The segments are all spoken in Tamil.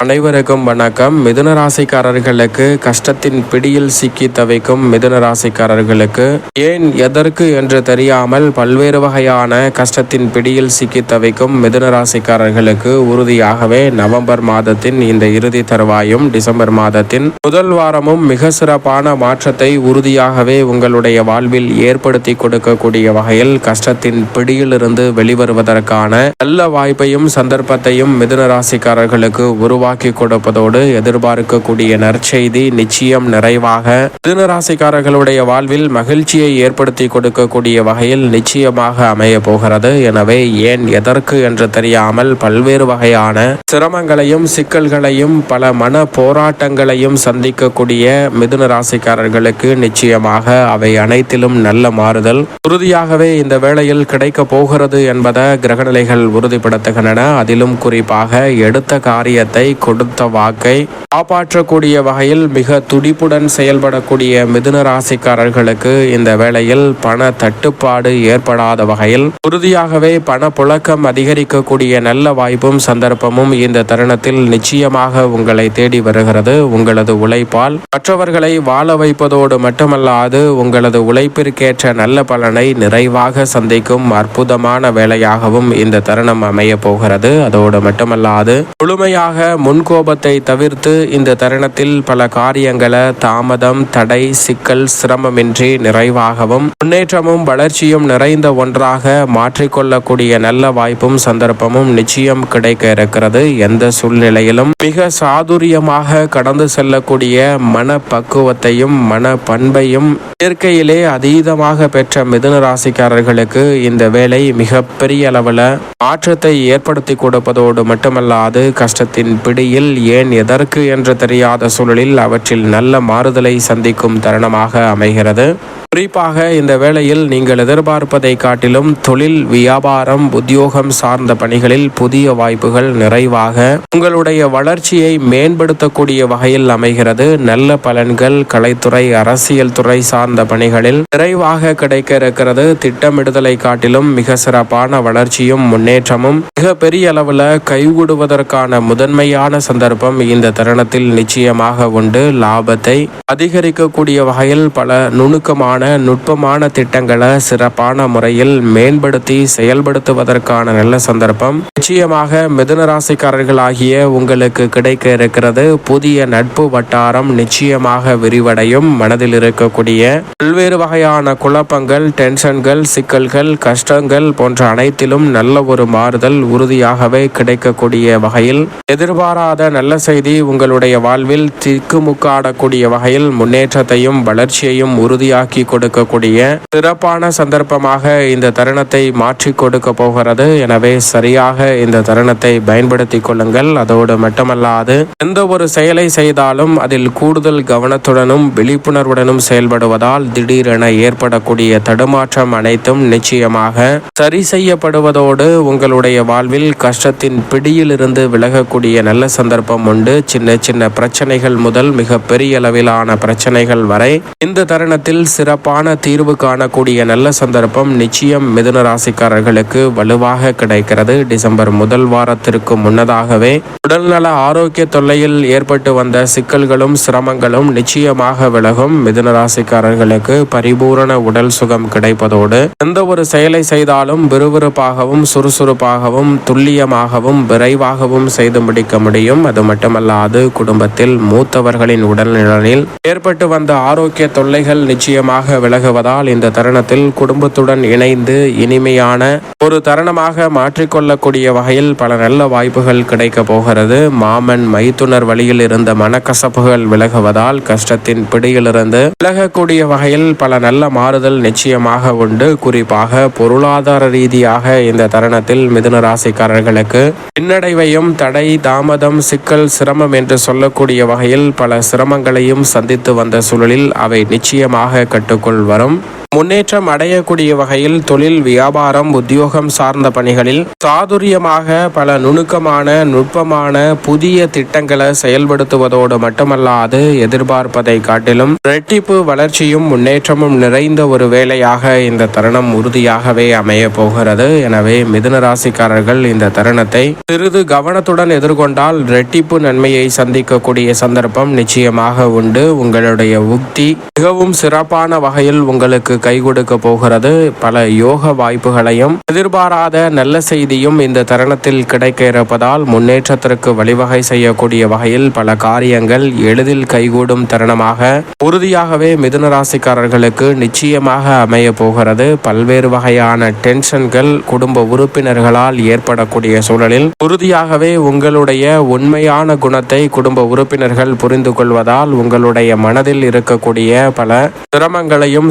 அனைவருக்கும் வணக்கம். மிதுன ராசிக்காரர்களுக்கு கஷ்டத்தின் பிடியில் சிக்கி தவிக்கும் மிதுன ராசிக்காரர்களுக்கு ஏன் எதற்கு என்று தெரியாமல் பல்வேறு வகையான கஷ்டத்தின் பிடியில் சிக்கி தவிக்கும் மிதுன ராசிக்காரர்களுக்கு உறுதியாகவே நவம்பர் மாதத்தின் இந்த இறுதி தருவாயும் டிசம்பர் மாதத்தின் முதல் வாரமும் மிக சிறப்பான மாற்றத்தை உறுதியாகவே உங்களுடைய வாழ்வில் ஏற்படுத்தி கொடுக்கக்கூடிய வகையில் கஷ்டத்தின் பிடியிலிருந்து வெளிவருவதற்கான நல்ல வாய்ப்பையும் சந்தர்ப்பத்தையும் மிதுன ராசிக்காரர்களுக்கு உருவாக்கி கொடுப்பதோடு எதிர்பார்க்கக்கூடிய நற்செய்தி நிச்சயம் நிறைவாக. மிதுன ராசிக்காரர்களுடைய வாழ்வில் மகிழ்ச்சியை ஏற்படுத்தி கொடுக்கக்கூடிய வகையில் நிச்சயமாக அமைய போகிறது. எனவே ஏன் எதற்கு என்று தெரியாமல் பல்வேறு வகையான சிரமங்களையும் சிக்கல்களையும் பல மன போராட்டங்களையும் சந்திக்கக்கூடிய மிதுன ராசிக்காரர்களுக்கு நிச்சயமாக அவை அனைத்திலும் நல்ல மாறுதல். உறுதியாகவே இந்த வேளையில் கிடைக்க போகிறது என்பதை கிரகநிலைகள் உறுதிப்படுத்துகின்றன. அதிலும் குறிப்பாக எடுத்த காரியத்தை கொடுத்த வாக்கை காப்பாற்றக்கூடிய வகையில் மிக துடிப்புடன் செயல்படக்கூடிய மிதுன ராசிக்காரர்களுக்கு இந்த வேளையில் பண தட்டுப்பாடு ஏற்படாத வகையில் உறுதியாகவே பண புழக்கம் அதிகரிக்கக்கூடிய நல்ல வாய்ப்பும் சந்தர்ப்பமும் இந்த தருணத்தில் நிச்சயமாக உங்களை தேடி வருகிறது. உங்களது உழைப்பால் மற்றவர்களை வாழ வைப்பதோடு மட்டுமல்லாது உங்களது உழைப்பிற்கேற்ற நல்ல பலனை நிறைவாக சந்திக்கும் அற்புதமான வேலையாகவும் இந்த தருணம் அமைய போகிறது. அதோடு மட்டுமல்லாது முழுமையாக முன்கோபத்தை தவிர்த்து இந்த தருணத்தில் பல காரியங்களை தாமதம் தடை சிக்கல் சிரமமின்றி நிறைவாகவும் முன்னேற்றமும் வளர்ச்சியும் நிறைந்த ஒன்றாக மாற்றிக்கொள்ளக்கூடிய நல்ல வாய்ப்பும் சந்தர்ப்பமும் நிச்சயம் கிடைக்க இருக்கிறது. எந்த சூழ்நிலையிலும் மிக சாதுரியமாக கடந்து செல்லக்கூடிய மன பக்குவத்தையும் மன பண்பையும் இயற்கையிலே அதீதமாக பெற்ற மிதுன ராசிக்காரர்களுக்கு இந்த வேலை மிக பெரிய அளவில் மாற்றத்தை ஏற்படுத்தி கொடுப்பதோடு மட்டுமல்லாது கஷ்டத்தின் பிடி அடியில் ஏன் எதற்கு என்று தெரியாத சூழலில் அவற்றில் நல்ல மாறுதலை சந்திக்கும் தருணமாக அமைகிறது. குறிப்பாக இந்த வேளையில் நீங்கள் எதிர்பார்ப்பதை காட்டிலும் தொழில் வியாபாரம் உத்தியோகம் சார்ந்த பணிகளில் புதிய வாய்ப்புகள் நிறைவாக உங்களுடைய வளர்ச்சியை மேம்படுத்தக்கூடிய வகையில் அமைகிறது. நல்ல பலன்கள் கலைத்துறை அரசியல் துறை சார்ந்த பணிகளில் நிறைவாக கிடைக்க இருக்கிறது. திட்டமிடுதலை காட்டிலும் மிக சிறப்பான வளர்ச்சியும் முன்னேற்றமும் மிக பெரிய அளவில் கைகூடுவதற்கான முதன்மையான சந்தர்ப்பம் இந்த தருணத்தில் நிச்சயமாக உண்டு. லாபத்தை அதிகரிக்கக்கூடிய வகையில் பல நுணுக்கமான நுட்பமான திட்டங்களை சிறப்பான முறையில் மேம்படுத்தி செயல்படுத்துவதற்கான நல்ல சந்தர்ப்பம். நிச்சயமாக மிதுன ராசிக்காரர்கள் ஆகிய உங்களுக்கு கிடைக்க இருக்கிறது புதிய நட்பு வட்டாரம் நிச்சயமாக விரிவடையும் மனதில் இருக்கக்கூடிய பல்வேறு வகையான குழப்பங்கள் டென்ஷன்கள் சிக்கல்கள் கஷ்டங்கள் போன்ற அனைத்திலும் நல்ல ஒரு மாறுதல் உறுதியாகவே கிடைக்கக்கூடிய வகையில் எதிர்பாராத நல்ல செய்தி உங்களுடைய வாழ்வில் திக்குமுக்காடக்கூடிய வகையில் முன்னேற்றத்தையும் வளர்ச்சியையும் உறுதியாக்கி கொடுக்கக்கூடிய சிறப்பான சந்தர்ப்பமாக இந்த தருணத்தை மாற்றி கொடுக்க போகிறது. எனவே சரியாக இந்த தருணத்தை பயன்படுத்தி கொள்ளுங்கள். அதோடு மட்டுமல்லாது எந்த ஒரு செயலை செய்தாலும் அதில் கூடுதல் கவனத்துடனும் விழிப்புணர்வுடனும் செயல்படுவதால் திடீரென ஏற்படக்கூடிய தடுமாற்றம் அனைத்தும் நிச்சயமாக சரி செய்யப்படுவதோடு உங்களுடைய வாழ்வில் கஷ்டத்தின் பிடியிலிருந்து விலகக்கூடிய நல்ல சந்தர்ப்பம் உண்டு. சின்ன சின்ன பிரச்சனைகள் முதல் மிக பெரிய அளவிலான பிரச்சனைகள் வரை இந்த தருணத்தில் சிறப்பு சிறப்பான தீர்வு காணக்கூடிய நல்ல சந்தர்ப்பம் நிச்சயம் மிதுன ராசிக்காரர்களுக்கு வலுவாக கிடைக்கிறது. டிசம்பர் முதல் வாரத்திற்கு முன்னதாகவே உடல்நல ஆரோக்கிய தொல்லையில் ஏற்பட்டு வந்த சிக்கல்களும் சிரமங்களும் நிச்சயமாக விலகும். மிதுன ராசிக்காரர்களுக்கு பரிபூரண உடல் சுகம் கிடைப்பதோடு எந்த ஒரு செயலை செய்தாலும் விறுவிறுப்பாகவும் சுறுசுறுப்பாகவும் துல்லியமாகவும் விரைவாகவும் செய்து முடிக்க முடியும். அது மட்டுமல்லாது குடும்பத்தில் மூத்தவர்களின் உடல்நலனில் ஏற்பட்டு வந்த ஆரோக்கிய தொல்லைகள் நிச்சயமாக விலகுவதால் இந்த தருணத்தில் குடும்பத்துடன் இணைந்து இனிமையான ஒரு தருணமாக மாற்றிக்கொள்ளக்கூடிய வகையில் பல நல்ல வாய்ப்புகள் கிடைக்க போகிறது. மாமன் மைத்துனர் வழியில் இருந்த மனக்கசப்புகள் விலகுவதால் கஷ்டத்தின் பிடியிலிருந்து விலகக்கூடிய வகையில் பல நல்ல மாறுதல் நிச்சயமாக உண்டு. குறிப்பாக பொருளாதார ரீதியாக இந்த தருணத்தில் மிதுன ராசிக்காரர்களுக்கு பின்னடைவையும் தடை தாமதம் சிக்கல் சிரமம் என்று சொல்லக்கூடிய வகையில் பல சிரமங்களையும் சந்தித்து வந்த சூழலில் அவை நிச்சயமாக கட்டுக்குள் வரும் முன்னேற்றம் அடையக்கூடிய வகையில் தொழில் வியாபாரம் உத்தியோகம் சார்ந்த பணிகளில் சாதுரியமாக பல நுணுக்கமான நுட்பமான புதிய திட்டங்களை செயல்படுத்துவதோடு மட்டுமல்லாது எதிர்பார்ப்பதை காட்டிலும் இரட்டிப்பு வளர்ச்சியும் முன்னேற்றமும் நிறைந்த ஒரு வேலையாக இந்த தருணம் உறுதியாகவே அமைய போகிறது. எனவே மிதுன ராசிக்காரர்கள் இந்த தருணத்தை சிறிது கவனத்துடன் எதிர்கொண்டால் இரட்டிப்பு நன்மையை சந்திக்கக்கூடிய சந்தர்ப்பம் நிச்சயமாக உண்டு. உங்களுடைய உக்தி மிகவும் சிறப்பான வகையில் உங்களுக்கு கை கொடுக்க போகிறது பல யோக வாய்ப்புகளையும் எதிர்பாராத நல்ல செய்தியும் இந்த தருணத்தில் கிடைக்க இருப்பதால் முன்னேற்றத்திற்கு வழிவகை செய்யக்கூடிய வகையில் பல காரியங்கள் எளிதில் கைகூடும் தருணமாக உறுதியாகவே மிதுன ராசிக்காரர்களுக்கு நிச்சயமாக அமைய போகிறது. பல்வேறு வகையான டென்ஷன்கள் குடும்ப உறுப்பினர்களால் ஏற்படக்கூடிய சூழலில் உறுதியாகவே உங்களுடைய உண்மையான குணத்தை குடும்ப உறுப்பினர்கள் புரிந்து கொள்வதால் உங்களுடைய மனதில் இருக்கக்கூடிய பல சிரமங்களையும்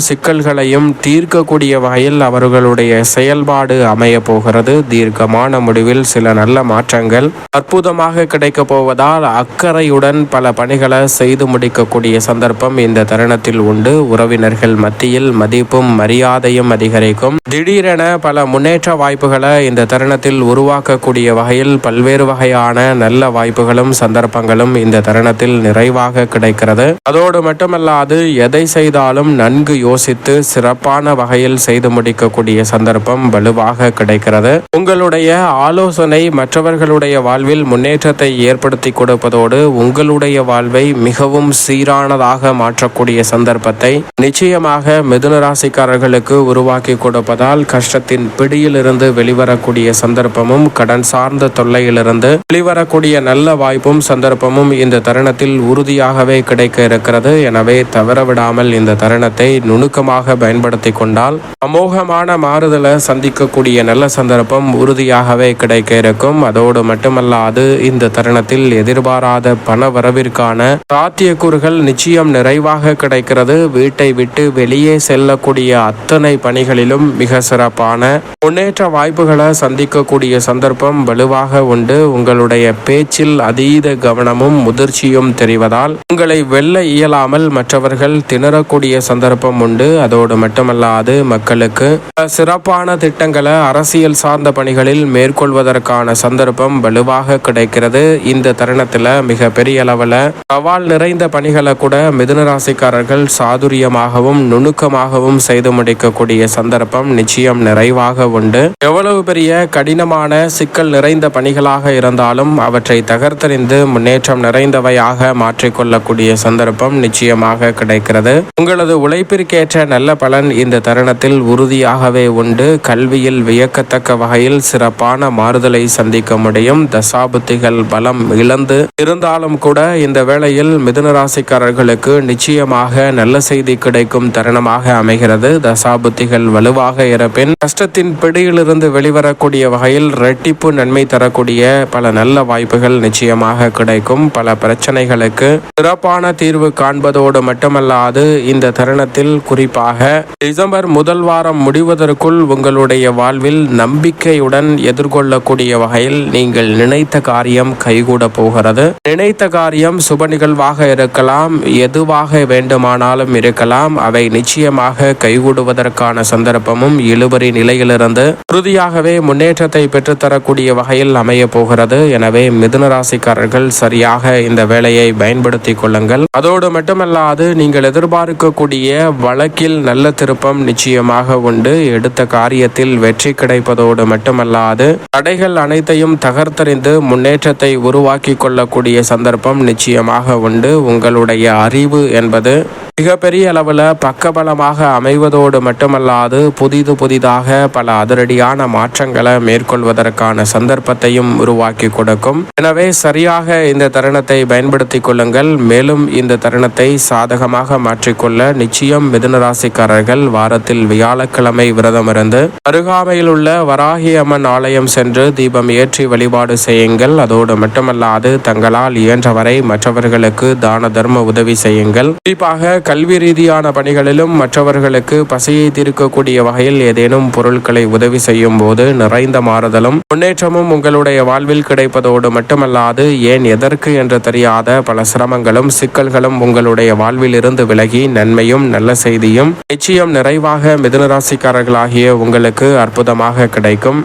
சிக்கல்களையும் தீர்க்கக்கூடிய வகையில் அவர்களுடைய செயல்பாடு அமைய போகிறது. தீர்க்கமான முடிவில் சில நல்ல மாற்றங்கள் அற்புதமாக கிடைக்க போவதால் அக்கறையுடன் பல பணிகளை செய்து முடிக்கக்கூடிய சந்தர்ப்பம் இந்த தருணத்தில் உண்டு. உறவினர்கள் மத்தியில் மதிப்பும் மரியாதையும் அதிகரிக்கும். திடீரென பல முன்னேற்ற வாய்ப்புகளை இந்த தருணத்தில் உருவாக்கக்கூடிய வகையில் பல்வேறு வகையான நல்ல வாய்ப்புகளும் சந்தர்ப்பங்களும் இந்த தருணத்தில் நிறைவாக கிடைக்கிறது. அதோடு மட்டுமல்லாது எதை செய்தாலும் நன்கு யோசித்து சிறப்பான வகையில் செய்து முடிக்கக்கூடிய சந்தர்ப்பம் வலுவாக கிடைக்கிறது. உங்களுடைய ஆலோசனை மற்றவர்களுடைய வாழ்வில் முன்னேற்றத்தை ஏற்படுத்தி கொடுப்பதோடு உங்களுடைய வாழ்வை மிகவும் சீரானதாக மாற்றக்கூடிய சந்தர்ப்பத்தை நிச்சயமாக மிதுன ராசிக்காரர்களுக்கு உருவாக்கி கொடுப்பதால் கஷ்டத்தின் பிடியிலிருந்து வெளிவரக்கூடிய சந்தர்ப்பமும் கடன் சார்ந்த தொல்லையிலிருந்து வெளிவரக்கூடிய நல்ல வாய்ப்பும் சந்தர்ப்பமும் இந்த தருணத்தில் உறுதியாகவே கிடைக்க இருக்கிறது. எனவே தவறவிடாமல் இந்த தருணத்தை நுணுக்கமாக பயன்படுத்தி கொண்டால் அமோகமான மாறுதலை சந்திக்கக்கூடிய நல்ல சந்தர்ப்பம் உறுதியாகவே கிடைக்க இருக்கும். அதோடு மட்டுமல்லாது இந்த தருணத்தில் எதிர்பாராத பண வரவிற்கான சாத்தியக்கூறுகள் நிச்சயம் நிறைவாக கிடைக்கிறது. வீட்டை விட்டு வெளியே செல்லக்கூடிய அத்தனை பணிகளிலும் மிக சிறப்பான முன்னேற்ற வாய்ப்புகளை சந்திக்கக்கூடிய சந்தர்ப்பம் வலுவாக உண்டு. உங்களுடைய பேச்சில் அதீத கவனமும் முதிர்ச்சியும் தெரிவதால் உங்களை வெல்ல இயலாமல் மற்றவர்கள் திணறக்கூடிய சந்தர்ப்பம் உண்டு. அதோடு மட்டுமல்லாது மக்களுக்கு சிறப்பான திட்டங்களை அரசியல் சார்ந்த பணிகளில் மேற்கொள்வதற்கான சந்தர்ப்பம் வலுவாக கிடைக்கிறது. இந்த தருணத்தில் மிக பெரிய அளவில் சவால் நிறைந்த பணிகளை கூட மிதுன ராசிக்காரர்கள் சாதுரியமாகவும் நுணுக்கமாகவும் செய்து முடிக்கக்கூடிய சந்தர்ப்பம் நிச்சயம் நிறைவாக உண்டு. எவ்வளவு பெரிய கடினமான சிக்கல் நிறைந்த பணிகளாக இருந்தாலும் அவற்றை தகர்த்தறிந்து முன்னேற்றம் நிறைந்தவையாக மாற்றிக்கொள்ளக்கூடிய சந்தர்ப்பம் நிச்சயமாக கிடைக்கிறது. உங்களது உழைப்பிற்கேற்ற நல்ல பலன் இந்த தருணத்தில் உறுதியாகவே உண்டு. கல்வியில் வியக்கத்தக்க வகையில் சிறப்பான மாறுதலை சந்திக்க முடியும். தசாபுத்திகள் பலம் இழந்து இருந்தாலும் கூட இந்த வேளையில் மிதுன ராசிக்காரர்களுக்கு நிச்சயமாக நல்ல செய்தி கிடைக்கும் தருணமாக அமைகிறது. தசாபுத்திகள் வலுவாக இருப்பின் கஷ்டத்தின் பிடியிலிருந்து வெளிவரக்கூடிய வகையில் ரெட்டிப்பு நன்மை தரக்கூடிய பல நல்ல வாய்ப்புகள் நிச்சயமாக கிடைக்கும். பல பிரச்சனைகளுக்கு சிறப்பான தீர்வு காண்பதோடு மட்டுமல்லாது இந்த தருணத்தில் குறிப்பாக டிசம்பர் முதல் வாரம் முடிவதற்குள் உங்களுடைய வாழ்வில் நம்பிக்கையுடன் எதிர்கொள்ளக்கூடிய வகையில் நீங்கள் நினைத்த காரியம் கைகூட போகிறது. நினைத்த காரியம் சுப நிகழ்வாக இருக்கலாம் எதுவாக வேண்டுமானாலும் இருக்கலாம் அவை நிச்சயமாக கைகூடுவதற்கான சந்தர்ப்பமும் இழுபறி நிலையிலிருந்து உறுதியாகவே முன்னேற்றத்தை பெற்றுத்தரக்கூடிய வகையில் அமைய போகிறது. எனவே மிதுன ராசிக்காரர்கள் சரியாக இந்த வேலையை பயன்படுத்திக் கொள்ளுங்கள். அதோடு மட்டுமல்லாது நீங்கள் எதிர்பார்க்கக்கூடிய வழக்கில் நல்ல திருப்பம் நிச்சயமாக உண்டு. எடுத்த காரியத்தில் வெற்றி கிடைப்பதோடு மட்டுமல்லாது தடைகள் அனைத்தையும் தகர்த்தறிந்து முன்னேற்றத்தை உருவாக்கி கொள்ளக்கூடிய சந்தர்ப்பம் நிச்சயமாக உண்டு. உங்களுடைய அறிவு என்பது மிகப்பெரிய அளவில் பக்கபலமாக அமைவதோடு மட்டுமல்லாது புதிது புதிதாக பல அதிரடியான மாற்றங்களை மேற்கொள்வதற்கான சந்தர்ப்பத்தையும் உருவாக்கி கொடுக்கும். எனவே சரியாக இந்த தருணத்தை பயன்படுத்திக் கொள்ளுங்கள். மேலும் இந்த தருணத்தை சாதகமாக மாற்றிக்கொள்ள நிச்சயம் மிதுனராசிக்காரர்கள் வாரத்தில் வியாழக்கிழமை விரதமிருந்து அருகாமையில் உள்ள வராகி அம்மன் ஆலயம் சென்று தீபம் ஏற்றி வழிபாடு செய்யுங்கள். அதோடு மட்டுமல்லாது தங்களால் இயன்றவரை மற்றவர்களுக்கு தான தர்ம உதவி செய்யுங்கள். குறிப்பாக கல்வி ரீதியான பணிகளிலும் மற்றவர்களுக்கு பசியை தீர்க்கக்கூடிய வகையில் ஏதேனும் பொருட்களை உதவி செய்யும் போது நிறைந்த மாறுதலும் முன்னேற்றமும் உங்களுடைய வாழ்வில் கிடைப்பதோடு மட்டுமல்லாது ஏன் எதற்கு என்று தெரியாத பல சிரமங்களும் சிக்கல்களும் உங்களுடைய வாழ்வில் இருந்து விலகி நன்மையும் நல்ல செய்தியும் நிச்சயம் நிறைவாக மிதுனராசிக்காரர்களாகிய உங்களுக்கு அற்புதமாக கிடைக்கும்.